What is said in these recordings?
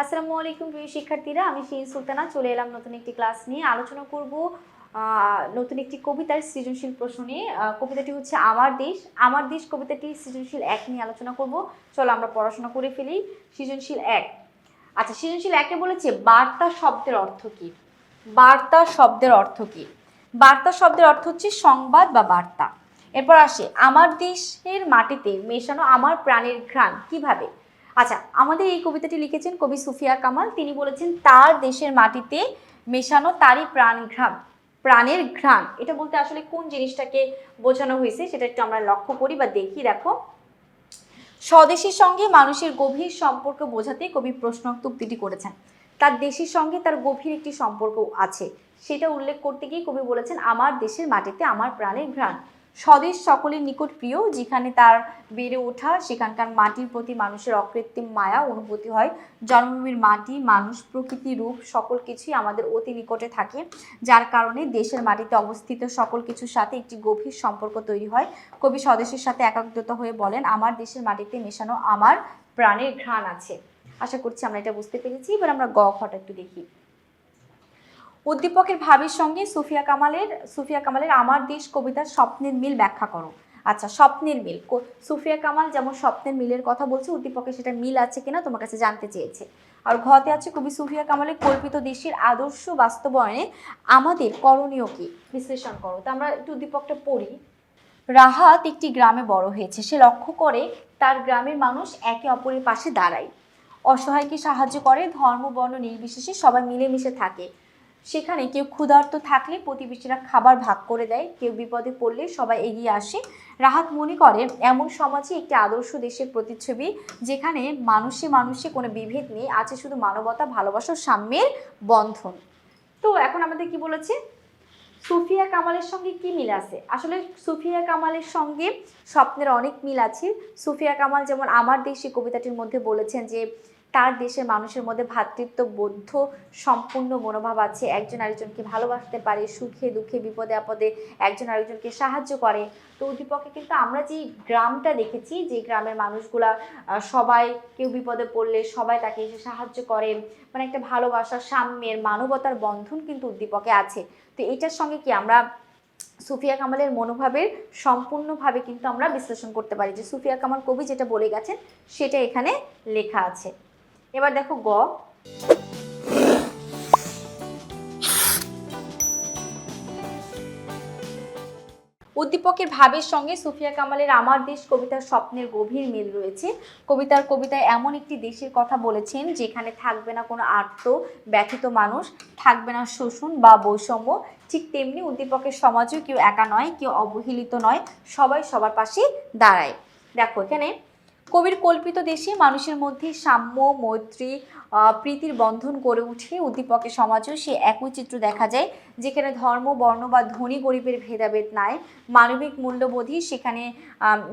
আসসালামু আলাইকুম প্রিয় শিক্ষার্থীরা, আমি শিন সুলতানা, চলে এলাম নতুন একটি ক্লাস নিয়ে। আলোচনা করব নতুন একটি কবিতার সৃজনশীল প্রশ্ন নিয়ে। কবিতাটি হচ্ছে আমার দেশ। আমার দেশ কবিতাটি সৃজনশীল এক নিয়ে আলোচনা করব। চলো আমরা পড়াশোনা করে ফেলি। সৃজনশীল এক। আচ্ছা সৃজনশীল একে বলেছে, বার্তা শব্দের অর্থ কি? বার্তা শব্দের অর্থ কি? বার্তা শব্দের অর্থ হচ্ছে সংবাদ বা বার্তা। এরপর আসে, আমার দেশের মাটিতে মেশানো আমার প্রাণের ঘ্রাণ। কীভাবে? আচ্ছা আমাদের এই কবিতাটি লিখেছেন কবি সুফিয়া কামাল। তিনি বলেছেন, তার দেশের মাটিতে মেশানো তারই প্রাণ ঘ্রাণ, প্রাণের ঘ্রাণ। এটা বলতে আসলে কোন জিনিসটাকে বোঝানো হয়েছে সেটা একটু আমরা লক্ষ্য করি বা দেখি। দেখো, স্বদেশের সঙ্গে মানুষের গভীর সম্পর্ক বোঝাতে কবি প্রশ্নোক্ত করেছেন। তার দেশের সঙ্গে তার গভীর একটি সম্পর্ক আছে। সেটা উল্লেখ করতে গিয়ে কবি বলেছেন, আমার দেশের মাটিতে আমার প্রাণের ঘ্রাণ। স্বদেশ সকলের নিকট প্রিয়, যেখানে তার বেড়ে ওঠা, সেখানকার মাটির প্রতি মানুষের অকৃত্রিম মায়া অনুভূতি হয়। জন্মভূমির মাটি, মানুষ, প্রকৃতি, রূপ, সকল কিছুই আমাদের অতি নিকটে থাকে, যার কারণে দেশের মাটিতে অবস্থিত সকল কিছুর সাথে একটি গভীর সম্পর্ক তৈরি হয়। কবি স্বদেশের সাথে একাগ্রতা হয়ে বলেন, আমার দেশের মাটিতে মেশানো আমার প্রাণের ঘ্রাণ আছে। আশা করছি আমরা এটা বুঝতে পেরেছি। এবার আমরা গ খটা একটু দেখি। উদ্দীপকের ভাবের সঙ্গে সুফিয়া কামালের সুফিয়া কামালের আমার দেশ কবিতার স্বপ্নের মিল ব্যাখ্যা করো। আচ্ছা স্বপ্নের মিল। সুফিয়া কামাল যেমন স্বপ্নের মিলের কথা বলছে উদ্দীপকে সেটা মিল আছে কিনা তোমার কাছে জানতে চেয়েছে। আর ঘতে আছে কবি সুফিয়া কামালের কল্পিত দেশের আদর্শ বাস্তবায়নে আমাদের করণীয় কি? বিশ্লেষণ করো। তো আমরা একটু উদ্দীপকটা পড়ি। রাহাত একটি গ্রামে বড় হয়েছে। সে লক্ষ্য করে তার গ্রামের মানুষ একে অপরের পাশে দাঁড়ায়। অসহায়কে সাহায্য করে, ধর্ম, বর্ণ নির্বিশেষে সবাই মিলেমিশে থাকে। সেখানে কেউ ক্ষুধার্ত থাকলে প্রতিবেশীরা খাবার ভাগ করে দেয়, কেউ বিপদে পড়লে সবাই এগিয়ে আসে। রাহাত মনে করে এমন সমাজে একটি আদর্শ দেশের প্রতিচ্ছবি, যেখানে মানুষে মানুষে কোনো বিভেদ নেই, আছে শুধু মানবতা, ভালোবাসা ও সাম্যের বন্ধন। তো এখন আমাদের কি বলেছে? সুফিয়া কামালের সঙ্গে কি মিল আছে? আসলে সুফিয়া কামালের সঙ্গে স্বপ্নের অনেক মিল আছে। সুফিয়া কামাল যেমন আমার দেশে কবিতাটির মধ্যে বলেছেন যে তার দেশের মানুষের মধ্যে ভ্রাতৃত্ববোধ সম্পূর্ণ মনোভাব আছে। একজন আরেকজনকে ভালোবাসতে পারে, সুখে, দুঃখে, বিপদে আপদে একজন আরেকজনকে সাহায্য করে। তো উদ্দীপকে কিন্তু আমরা যে গ্রামটা দেখেছি যে গ্রামের মানুষগুলা সবাই কেউ বিপদে পড়লে সবাই তাকে এসে সাহায্য করে। মানে একটা ভালোবাসা, সাম্যের, মানবতার বন্ধন কিন্তু উদ্দীপকে আছে। তো এটার সঙ্গে কি আমরা সুফিয়া কামালের মনোভাবের সম্পূর্ণভাবে কিন্তু আমরা বিশ্লেষণ করতে পারি যে সুফিয়া কামাল কবি যেটা বলে গেছেন, সেটা এখানে লেখা আছে। এবার দেখো গ। উদ্দীপকের ভাবের সঙ্গে সুফিয়া কামালের আমার দেশ কবিতার স্বপ্নের গভীর মিল রয়েছে। কবিতার কবিতায় এমন একটি দেশের কথা বলেছেন, যেখানে থাকবে না কোনো আর্ত, ব্যথিত মানুষ, থাকবে না শোষণ বা বৈষম্য। ঠিক তেমনি উদ্দীপকের সমাজেও কেউ একা নয়, কেউ অবহেলিত নয়, সবাই সবার পাশে দাঁড়ায়। দেখো এখানে কবির কল্পিত দেশে মানুষের মধ্যে সাম্য, মৈত্রী প্রীতির বন্ধন গড়ে উঠে উদ্দীপকের সমাজেও। সে একই চিত্র দেখা যায়, যেখানে ধর্ম, বর্ণ বা ধনী গরিবের ভেদাভেদ নাই। মানবিক মূল্যবোধই সেখানে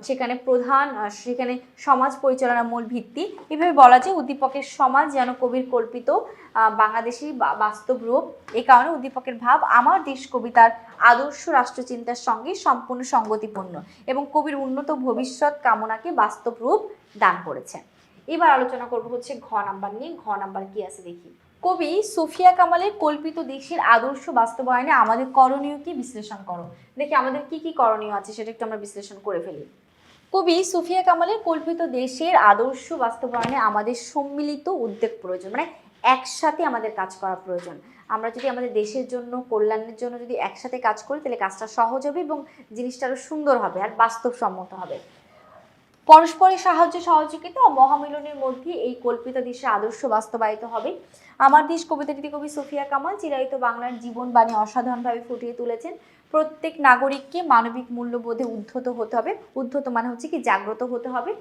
সেখানে প্রধান সেখানে সমাজ পরিচালনার মূল ভিত্তি। এভাবে বলা যায় উদ্দীপকের সমাজ যেন কবির কল্পিত বাংলাদেশি বাস্তব রূপ। এ কারণে উদ্দীপকের ভাব, আমার দেশ কবিতার আদর্শ রাষ্ট্রচিন্তার সঙ্গে সম্পূর্ণ সঙ্গতিপূর্ণ এবং কবির উন্নত ভবিষ্যৎ কামনাকে বাস্তব রূপ দান করেছেন। এবার আলোচনা করব হচ্ছে ঘ নাম্বার নিয়ে। ঘ নাম্বার কি আছে দেখি। কবি সুফিয়া কামালের কল্পিত দেশের আদর্শ বাস্তবায়নে আমাদের করণীয় কি? বিশ্লেষণ করো। দেখি আমাদের কি কি করণীয় আছে সেটা একটু আমরা বিশ্লেষণ করে ফেলি। কবি সুফিয়া কামালের কল্পিত দেশের আদর্শ বাস্তবায়নে আমাদের সম্মিলিত উদ্যোগ প্রয়োজন। মানে একসাথে আমাদের কাজ করা প্রয়োজন। আমরা যদি আমাদের দেশের জন্য, কল্যাণের জন্য যদি একসাথে কাজ করি, তাহলে কাজটা সহজ হবে এবং জিনিসটা আরও সুন্দর হবে আর বাস্তবসম্মত হবে। পরস্পরের সাহায্য সহযোগিতা ও মহামিলনের মধ্যে এই কল্পিত দেশের আদর্শ বাস্তবায়িত হবে। আমার দেশ কবিতাটি কবি সুফিয়া কামাল, চিরায়িত বাংলার জীবনবাণী অসাধারণভাবে ফুটিয়ে তুলেছেন। প্রত্যেক নাগরিককে মানবিক মূল্যবোধে উদ্ধত হতে হবে। উদ্ধত মানে হচ্ছে কি জাগ্রত হতে হবে।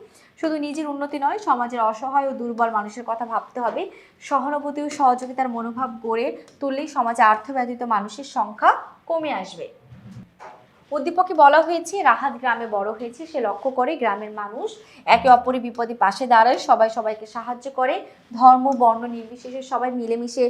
শুধু নিজের উন্নতি নয়, সমাজের অসহায় ও দুর্বল মানুষের কথা ভাবতে হবে। সহানুভূতি ও সহযোগিতার মনোভাব গড়ে তুললেই সমাজে আর্থব্যথিত মানুষের সংখ্যা কমে আসবে। উদ্দীপকে বলা হয়েছে, রাহাত গ্রামে বড় হয়েছে, সে লক্ষ্য করে গ্রামের মানুষ একে অপরের বিপদে পাশে দাঁড়ায়, সবাই সবাইকে সাহায্য করে, ধর্ম, বর্ণ নির্বিশেষে সবাই মিলেমিশে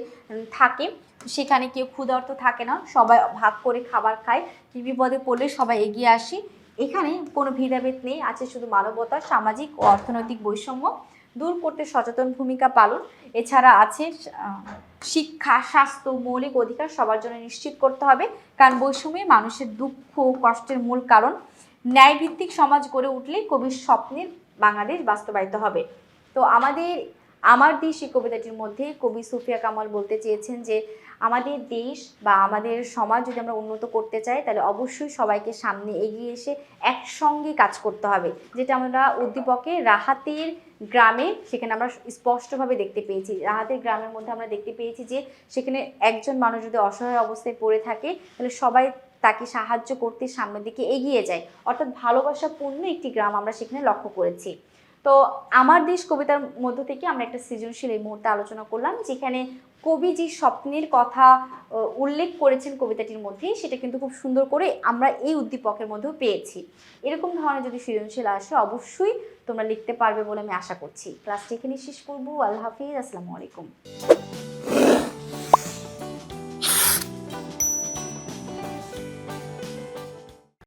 থাকে। সেখানে কেউ ক্ষুধার্ত থাকে না, সবাই ভাগ করে খাবার খায়, কি বিপদে পড়লে সবাই এগিয়ে আসে। এখানে কোনো ভেদাভেদ নেই, আছে শুধু মানবতা, সামাজিক ও অর্থনৈতিক বৈষম্য। দূর করতে সচেতন ভূমিকা পালন। এছাড়া আছে শিক্ষা, স্বাস্থ্য, মৌলিক অধিকার সবার জন্য নিশ্চিত করতে হবে, কারণ বৈষম্যে মানুষের দুঃখ কষ্টের মূল কারণ। ন্যায়ভিত্তিক সমাজ গড়ে উঠলে কবির স্বপ্নের বাংলাদেশ বাস্তবায়িত হবে। তো আমাদের আমার দেশ এই কবিতাটির মধ্যে কবি সুফিয়া কামাল বলতে চেয়েছেন যে, আমাদের দেশ বা আমাদের সমাজ যদি আমরা উন্নত করতে চাই, তাহলে অবশ্যই সবাইকে সামনে এগিয়ে এসে একসঙ্গে কাজ করতে হবে। যেটা আমরা উদ্দীপকে রাহাতের গ্রামে সেখানে আমরা স্পষ্টভাবে দেখতে পেয়েছি। রাহাতের গ্রামের মধ্যে আমরা দেখতে পেয়েছি যে, সেখানে একজন মানুষ যদি অসহায় অবস্থায় পড়ে থাকে, তাহলে সবাই তাকে সাহায্য করতে সামনের দিকে এগিয়ে যায়। অর্থাৎ ভালোবাসাপূর্ণ একটি গ্রাম আমরা সেখানে লক্ষ্য করেছি। তো আমার দেশ কবিতার মধ্য থেকে আমরা একটা সৃজনশীল এই মুহূর্তে আলোচনা করলাম, যেখানে কবি যে স্বপ্নের কথা উল্লেখ করেছেন কবিতাটির মধ্যে সেটা কিন্তু খুব সুন্দর করে আমরা এই উদ্দীপকের মধ্যেও পেয়েছি। এরকম ধরনের যদি সৃজনশীল আসে, অবশ্যই তোমরা লিখতে পারবে বলে আমি আশা করছি। ক্লাসটি এখানে শেষ করব। আল্লাহ হাফিজ। আসসালামু আলাইকুম।